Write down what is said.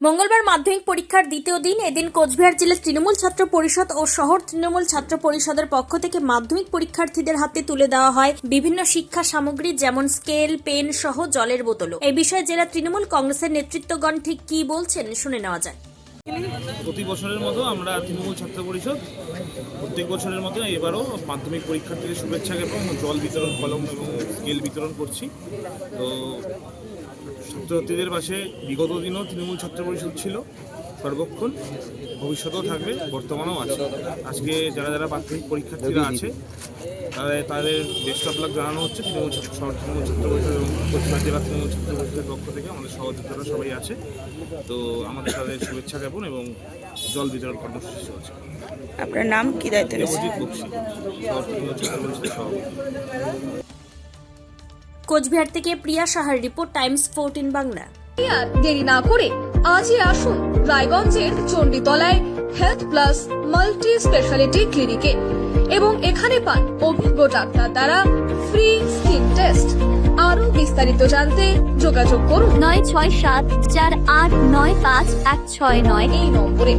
মঙ্গলবার মাধ্যমিক পরীক্ষার দ্বিতীয় দিন এদিন কোচবিহার জেলার তৃণমূল ছাত্র পরিষদ ও শহর তৃণমূল ছাত্র পরিষদের পক্ষ থেকে মাধ্যমিক পরীক্ষার্থীদের হাতে তুলে দেওয়া হয় বিভিন্ন শিক্ষা সামগ্রী যেমন স্কেল, পেন সহ জলের বোতলও। এ বিষয়ে জেলা তৃণমূল কংগ্রেসের নেতৃত্বগণ ঠিক কী বলছেন শুনে নেওয়া যায় প্রতি বছরের মতো আমরা তৃণমূল ছাত্র পরিষদ প্রত্যেক বছরের মতো এবারও মাধ্যমিক পরীক্ষার্থীদের শুভেচ্ছা জ্ঞাপন জল বিতরণ কলম এবং স্কেল বিতরণ করছি। তো ছাত্রছাত্রীদের পাশে বিগত দিনও তৃণমূল ছাত্র পরিষদ ছিল। সর্বক্ষণ ভবিষ্যতেও থাকবে বর্তমানেও আছে। আজকে যারা যারা মাধ্যমিক পরীক্ষার্থীরা আছে তাদের তাদের বেস্ট অফ লাক জানানো হচ্ছে। তৃণমূল তৃণমূল ছাত্র পরিষদ এবং কোচবিহার জেলা তৃণমূল ছাত্র পরিষদের পক্ষ থেকে আমাদের সহযোগিতারা সবাই আছে। তো আমাদের তাদের শুভেচ্ছা জ্ঞাপন এবং জল বিতরণ কর্মসূচি চলছে আপনার নাম কি দায়িত্ব কোচবিহার থেকে প্রিয়া সাহার রিপোর্ট টাইমস ফোরটিন বাংলা। আর দেরি না করে আজই আসুন রায়গঞ্জের চণ্ডীতলায় হেলথ প্লাস মাল্টি স্পেশালিটি ক্লিনিকে এবং এখানে পান অভিজ্ঞ ডাক্তার দ্বারা ফ্রি স্কিন টেস্ট আরও বিস্তারিত জানতে যোগাযোগ করুন। নয় ছয় সাত চার আট নয় পাঁচ এক ছয় নয়। এই নম্বরে